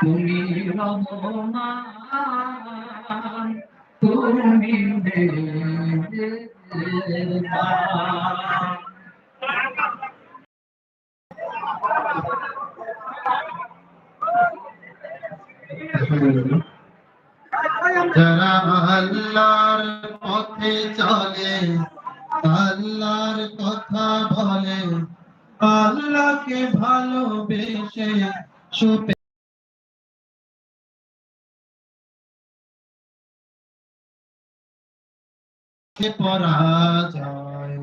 তুমি রহমান তুমি যারা আল্লাহর পথে চলে আল্লাহর কথা বলে আল্লাহকে ভালোবেসে সুপে পরাজয়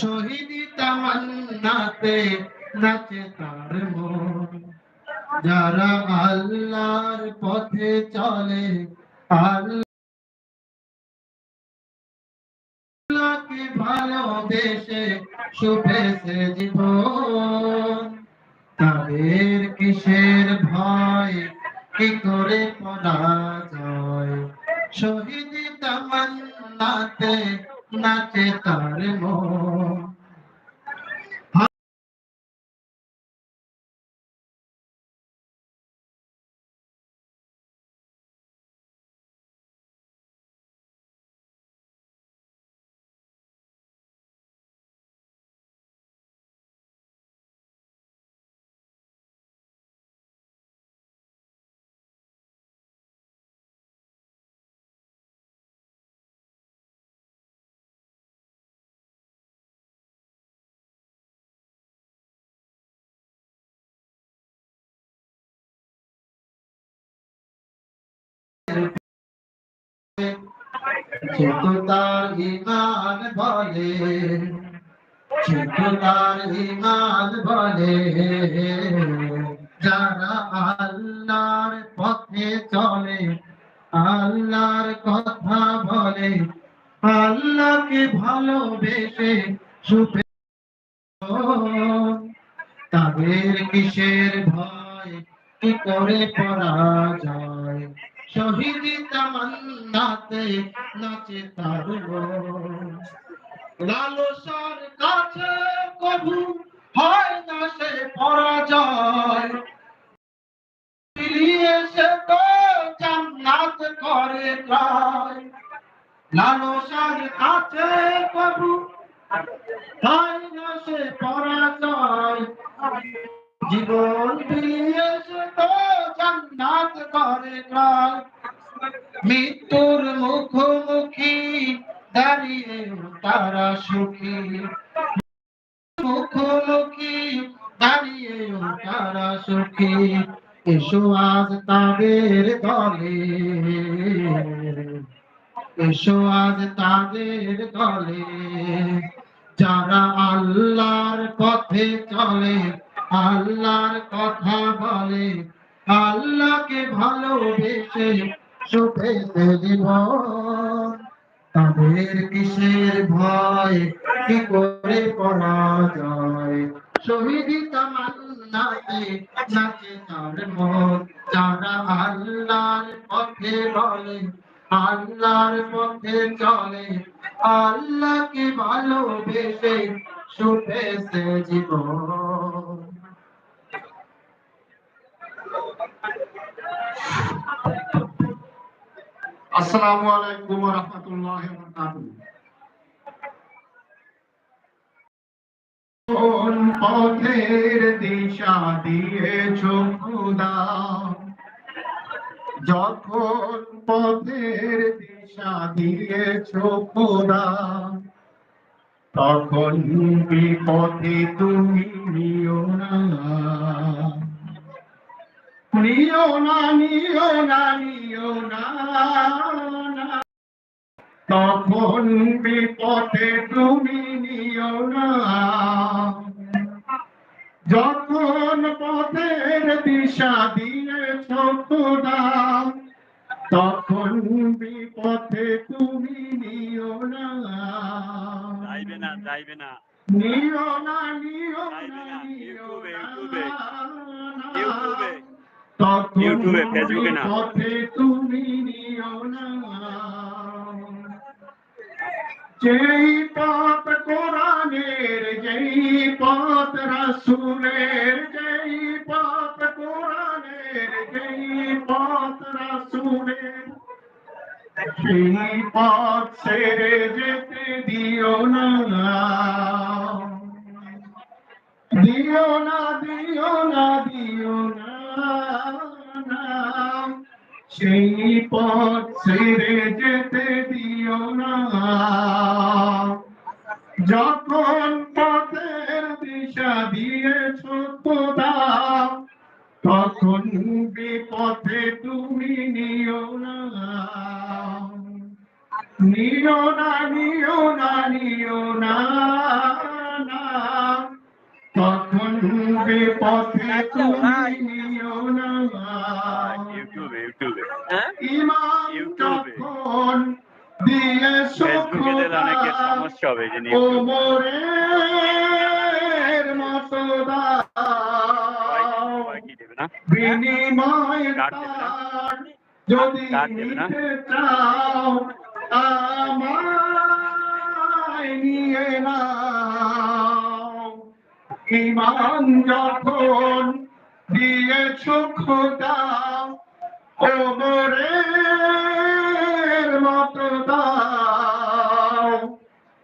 শহীদি তামান্নাতে নাচে তার মন। যারা আল্লাহর পথে চলে, আল্লাহকে ভালোবেসে শুভেছে জীবন। তাদের কিসের ভয়, কি করে পরাজয়? শহীদ তামান্নাতে নাচে তার মন। তার ইমান বলে তার ইমান বলে, যারা আল্লাহর পথে চলে, আল্লাহর কথা বলে, আল্লাহকে ভালোবেসে সুপে তাদের কিসের ভয়? কি করে পরাজয়? শহীদ তামান্নাতে নাচে তার লালসার কাছে কবু হয় না সে পরাজয়। ফিরিয়ে সে তো জান্নাত করে প্রায়। লালসার কাছে কবু হয় না সে পরাজয়। জীবন জান্নাত করে মৃত্যুর মুখোমুখি দাঁড়িয়ে তারা সুখী। মুখোমুখি দাঁড়িয়ে তারা সুখী। এসো আজ তাদের দলে। এসো আজ তাদের দলে। যারা আল্লাহর পথে চলে আল্লাহর কথা বলে, আল্লাহকে ভালোবেসে সুখেতে জীবন তাদের কিসের ভয়, কি করে পড়া যায়? শহীদ পথে বলে পথে চলে, আল্লাহকে ভালোবেসে সুখেছে জীবন। আসসালামু আলাইকুম ওয়া রাহমাতুল্লাহি ওয়া বারাকাতুহু। কোন পথের দিশা দিয়েছ খোদা, যখন পথের দিশা দিয়েছ খোদা তখন বিপথে তুমি নিও না। নিও না নিও না নিও না তখন বিপথে তুমি নিও না। যখন পথের দিশা দিয়েছ খোদা তখন বিপথে তুমি নিও না। যাইবে না যাইবে না। নিও না নিও না। নিও না ইউটিউবে। ফেসবুকে না। না যেই পথ কোরআনের যেই পথ রাসূলের যেই পথ কোরআনের যেই পথ রাসূলের সেই পথ ছেড়ে যেতে দিও না দিও না দিও না দিও না না। সেই পথ ছেড়ে যেতে দিও না। যখন পথের দিশা দিয়েছ খোদা তখন বিপথে তুমি নিও না। নিও না নিও না নিও না তখন বিপথে তুমি নিও না ইউটিউবে। ইউটিউবে। ইমান ইউটিউবে। ফেসবুকে দিলে অনেকের সমস্যা হবে? তার যদি আমায় নিয়ে নাও। ইমান যখন দিয়েছ খোদা ওমরের মতো দাও।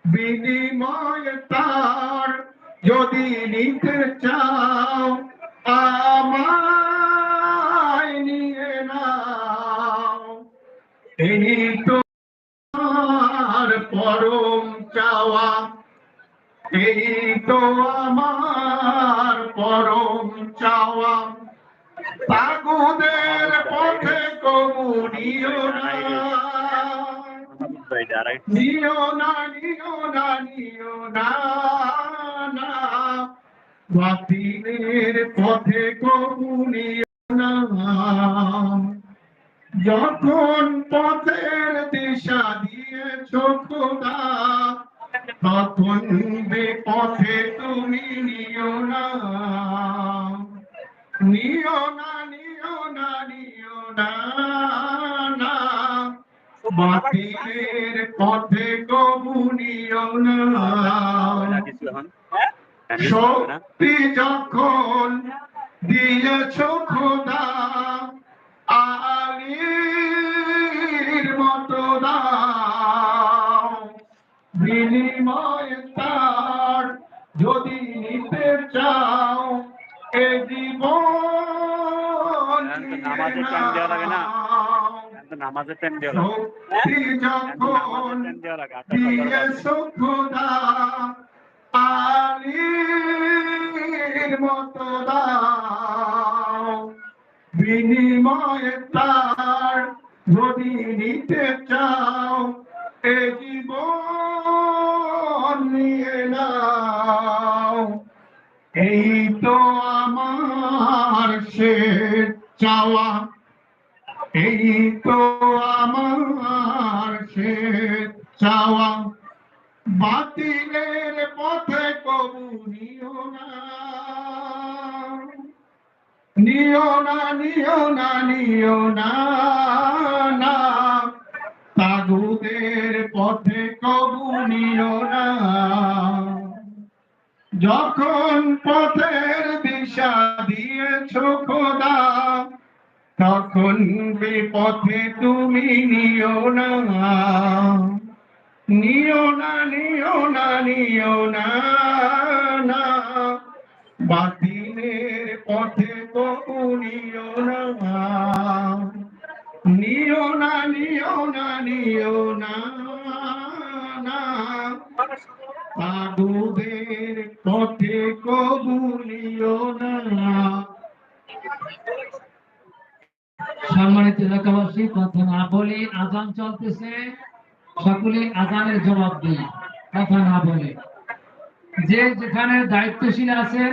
বিনিময় তার যদি নিতে চাও, আমায় নিয়ে নাও। এই তো আমার পরম চাওয়া। এই তো আমার পরম চাওয়া। পাগুদের পথে কবুনিও না। নিও না নিও না নিও না না। বাতিলের পথে কবু নিও না। যখন পথের দিশা দিয়েছ খোদা, তখন পথে তুমি নিও না। নিও না নিও না নিও না না। বাতিলের পথে কবু নিও না। শক্তি যখন দিয়েছ খোদা, আলীর মতো দাও। বিনিময় তার যদি নিতে চাও নামাজের টাইম দেওয়া লাগে না? নামাজের টাইম দেওয়া লাগে শক্তি এখন তো যখন নামাজের টাইম দেওয়া লাগে আটটা সতেরো বাজে। দিয়েছ খোদা আলীর মতো বিনিময়ে তার যদি নিতে চাও এ জীবন নিয়ে নাও এই চাওয়া, এই তো আমার সে চাওয়া। বাতিলের পথে কবু নিও না। নিও না নিও না নিও না না। তাগুদের পথে কবু নিও না। যখন পথের দিশা দিয়েছ খোদা তখন বিপথে তুমি নিও না। নিও না নিও না নিও না সম্মানিত এলাকাবাসী, কথা না বলে আজান চলতেছে। সকলে আজানের জবাব দিই কথা না বলে। যে যেখানে দায়িত্বশীল আছেন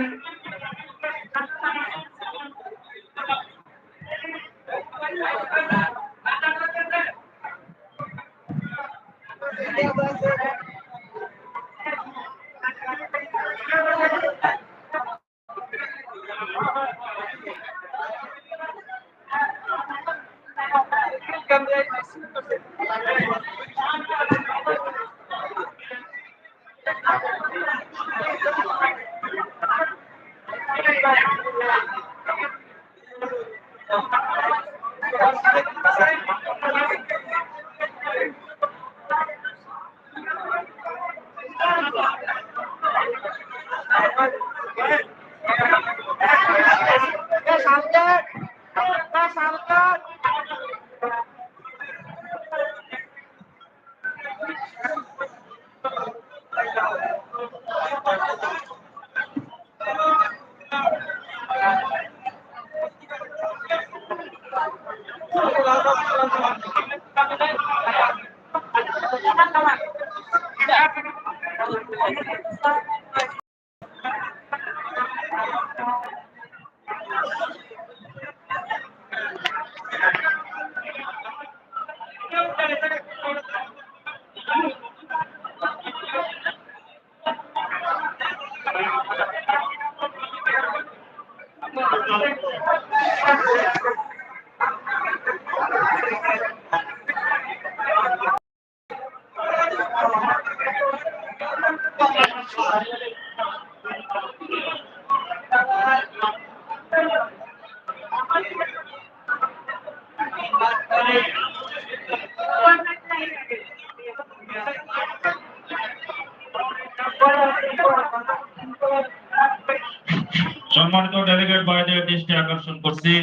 সম্মানিত ডেলিগেট ভাইদের দৃষ্টি আকর্ষণ করছি।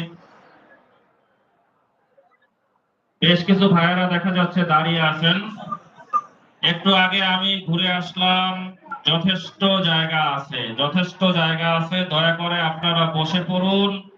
বেশ কিছু ভাইয়েরা দেখা যাচ্ছে দাঁড়িয়ে আছেন। একটু আগে আমি ঘুরে আসলাম, যথেষ্ট জায়গা আছে, যথেষ্ট জায়গা আছে, দয়া করে আপনারা বসে পড়ুন।